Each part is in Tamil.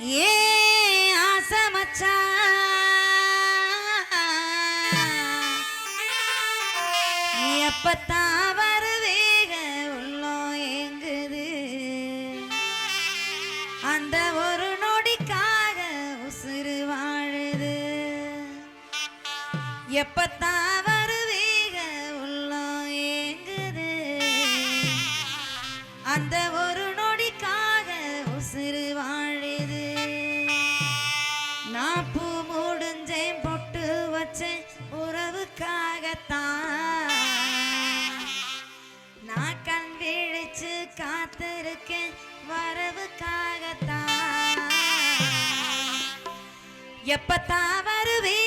ஏ ஆசமச்சா? எப்பத்தான் வருவேக உள்ளோ எங்குது அந்த ஒரு நொடிக்காக உசுறு வாழுது. எப்பத்தான் வருவேக உள்ளோ எங்குது அந்த நான் பூ முடிஞ்சேன் பொட்டு வச்சேன். உறவுக்காகத்தான். நான் கண் விழிச்சு காத்திருக்கேன் வரவுக்காகத்தான். எப்பத்தான் வருவேன்?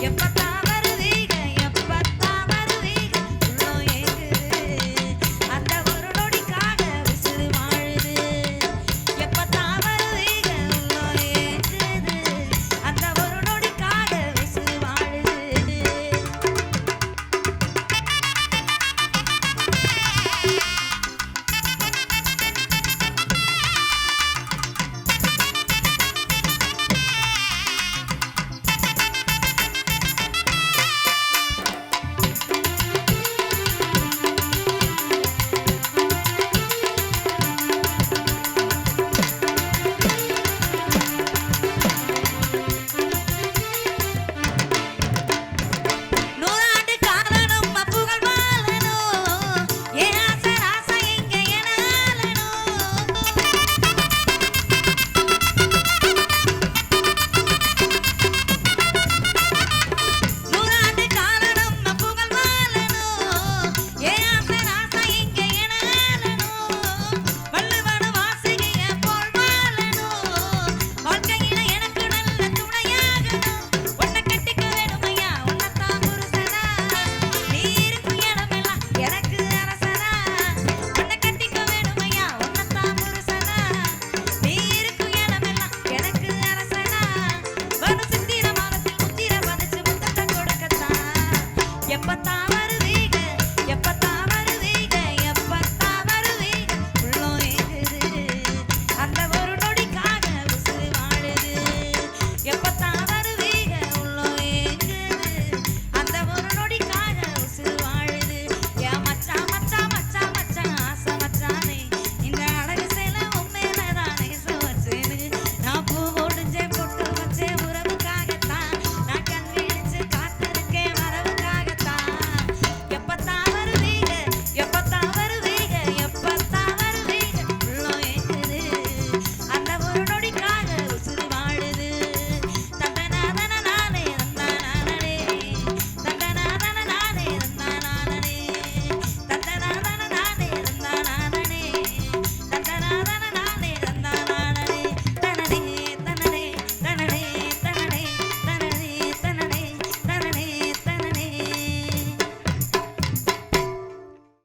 Я потом...